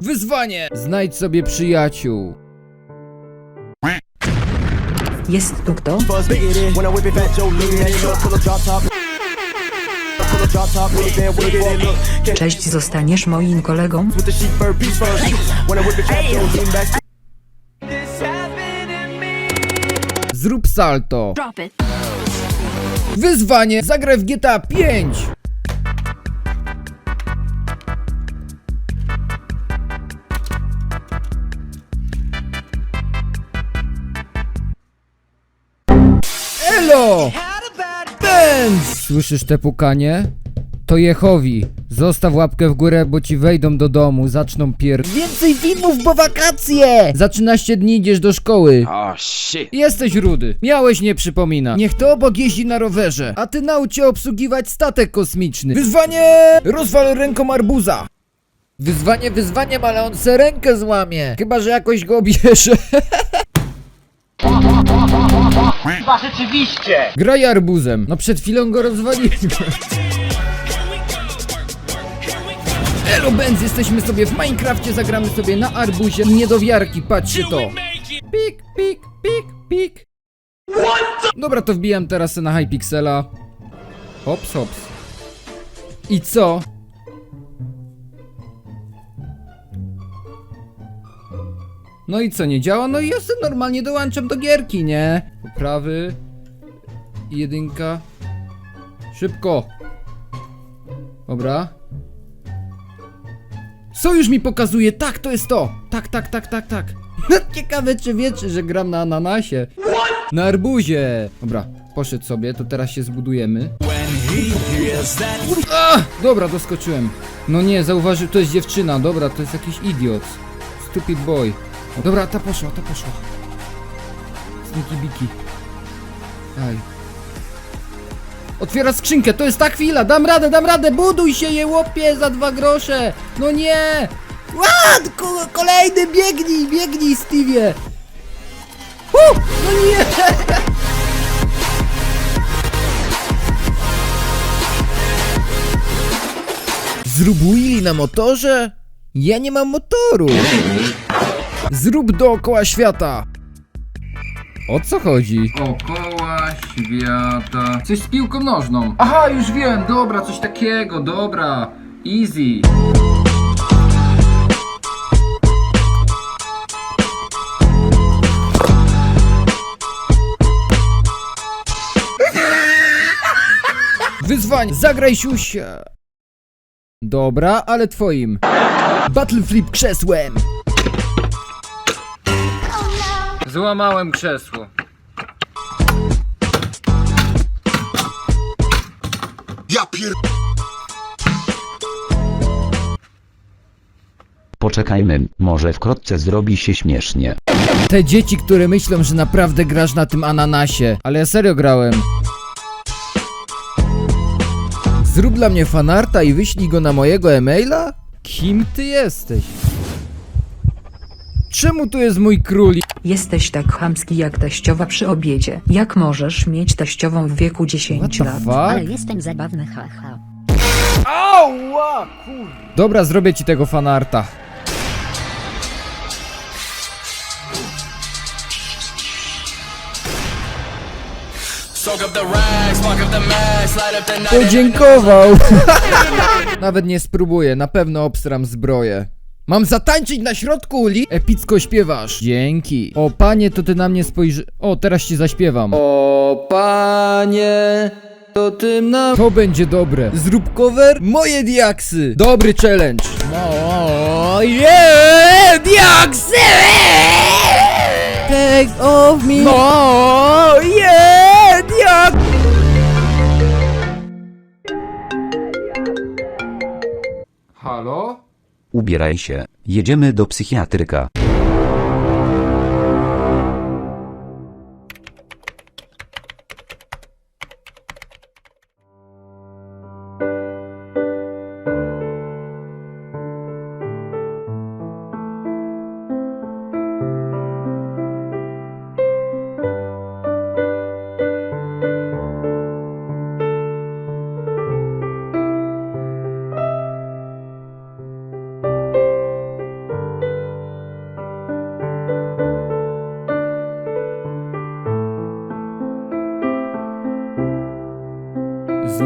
Wyzwanie! Znajdź sobie przyjaciół. Jest tu kto? Cześć, zostaniesz moim kolegą? Zrób salto. Wyzwanie! Zagraj w GTA 5! Elo! Benz! Słyszysz te pukanie? To Jehowi. Zostaw łapkę w górę, bo ci wejdą do domu, zaczną pier... Więcej filmów, bo wakacje! Za 13 dni idziesz do szkoły. Oh shit. Jesteś rudy. Miałeś nie przypomina. Niech to obok jeździ na rowerze, a ty naucz się obsługiwać statek kosmiczny. Wyzwanie! Rozwal ręką arbuza. Wyzwanie wyzwaniem, ale on se rękę złamie. Chyba, że jakoś go bierze. Chyba rzeczywiście! Graj arbuzem. No przed chwilą go rozwaliliśmy. Elo Benz, jesteśmy sobie w Minecrafcie, zagramy sobie na arbuzie. Niedowiarki, patrzcie to. Pik, pik, pik, pik. Dobra, to wbijam teraz na Hypixela. Hops, hops. I co? No i co, nie działa? No i ja sobie normalnie dołączam do gierki, nie? Poprawy. Jedynka. Szybko. Dobra. Sojusz mi pokazuje, tak, to jest to. Tak, tak, tak, tak, tak. Ciekawe, czy wiecie, że gram na ananasie. Na arbuzie. Dobra, poszedł sobie, to teraz się zbudujemy. A, dobra, doskoczyłem. No nie, zauważył, to jest dziewczyna, dobra, to jest jakiś idiot. Stupid boy. Dobra, ta poszła, ta poszła. Sniki biki. Aj. Otwiera skrzynkę, to jest ta chwila, dam radę, dam radę, buduj się je łopie za dwa grosze. No nie. Ład, ko kolejny, biegnij, biegnij, Stevie. Uh, no nie. Wheelie na motorze? Ja nie mam motoru. Zrób dookoła świata. O co chodzi? Okoła świata. Coś z piłką nożną. Aha, już wiem, dobra, coś takiego, dobra. Easy. Wyzwań, zagraj siusia. Dobra, ale twoim. Battle flip krzesłem. Złamałem krzesło. Poczekajmy, może wkrótce zrobi się śmiesznie. Te dzieci, które myślą, że naprawdę grasz na tym ananasie. Ale ja serio grałem. Zrób dla mnie fanarta i wyślij go na mojego e-maila? Kim ty jesteś? Czemu tu jest mój królik? Jesteś tak chamski jak teściowa przy obiedzie. Jak możesz mieć teściową w wieku 10 What the lat? fuck? Ale jestem zabawny, haha. Dobra, zrobię ci tego fanarta. Soak up the rags, spark up the max, light up the night. Podziękował! Nawet nie spróbuję, na pewno obstram zbroję. Mam zatańczyć na środku uli? Epicko śpiewasz. Dzięki. O panie, to ty na mnie spojrzy... O, teraz ci zaśpiewam. O panie, to ty na... To będzie dobre. Zrób cover? Moje diaksy. Dobry challenge. Moje diaksy! Take of me. Moje Ubieraj się, jedziemy do psychiatryka.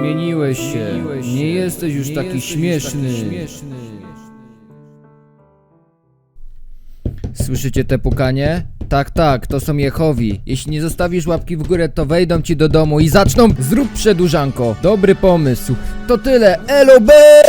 Zmieniłeś się, nie jesteś już taki śmieszny. Słyszycie te pukanie? Tak, tak, to są Jehowi. Jeśli nie zostawisz łapki w górę, to wejdą ci do domu i zaczną zrób przedłużanko. Dobry pomysł. To tyle. Elo, be!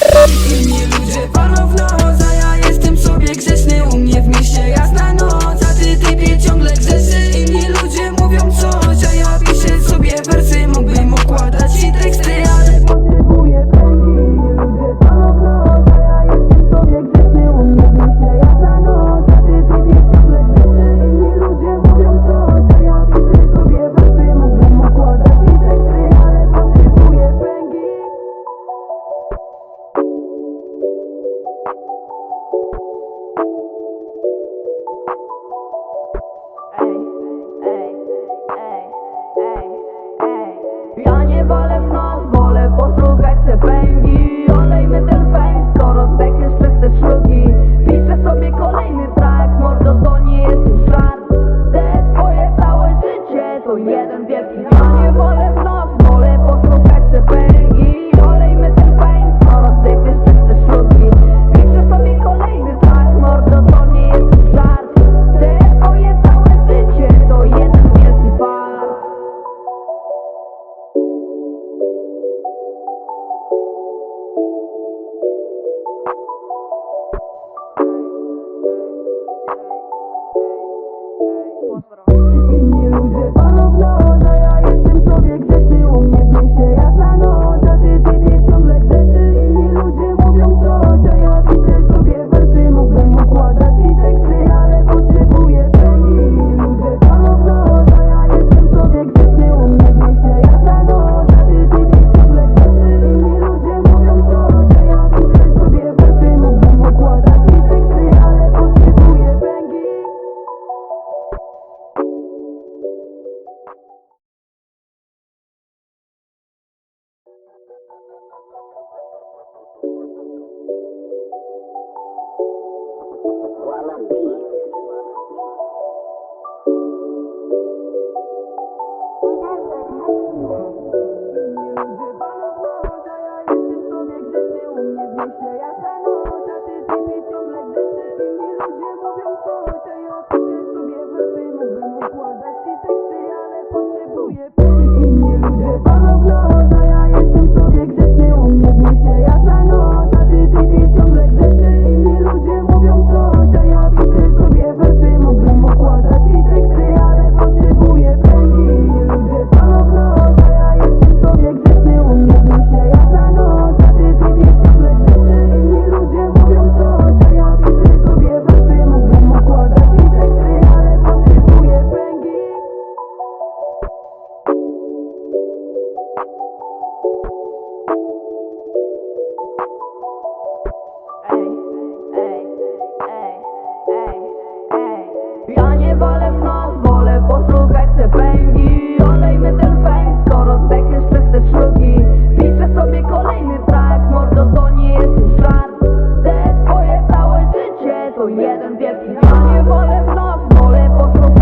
Ja nie wolę w noc, wolę po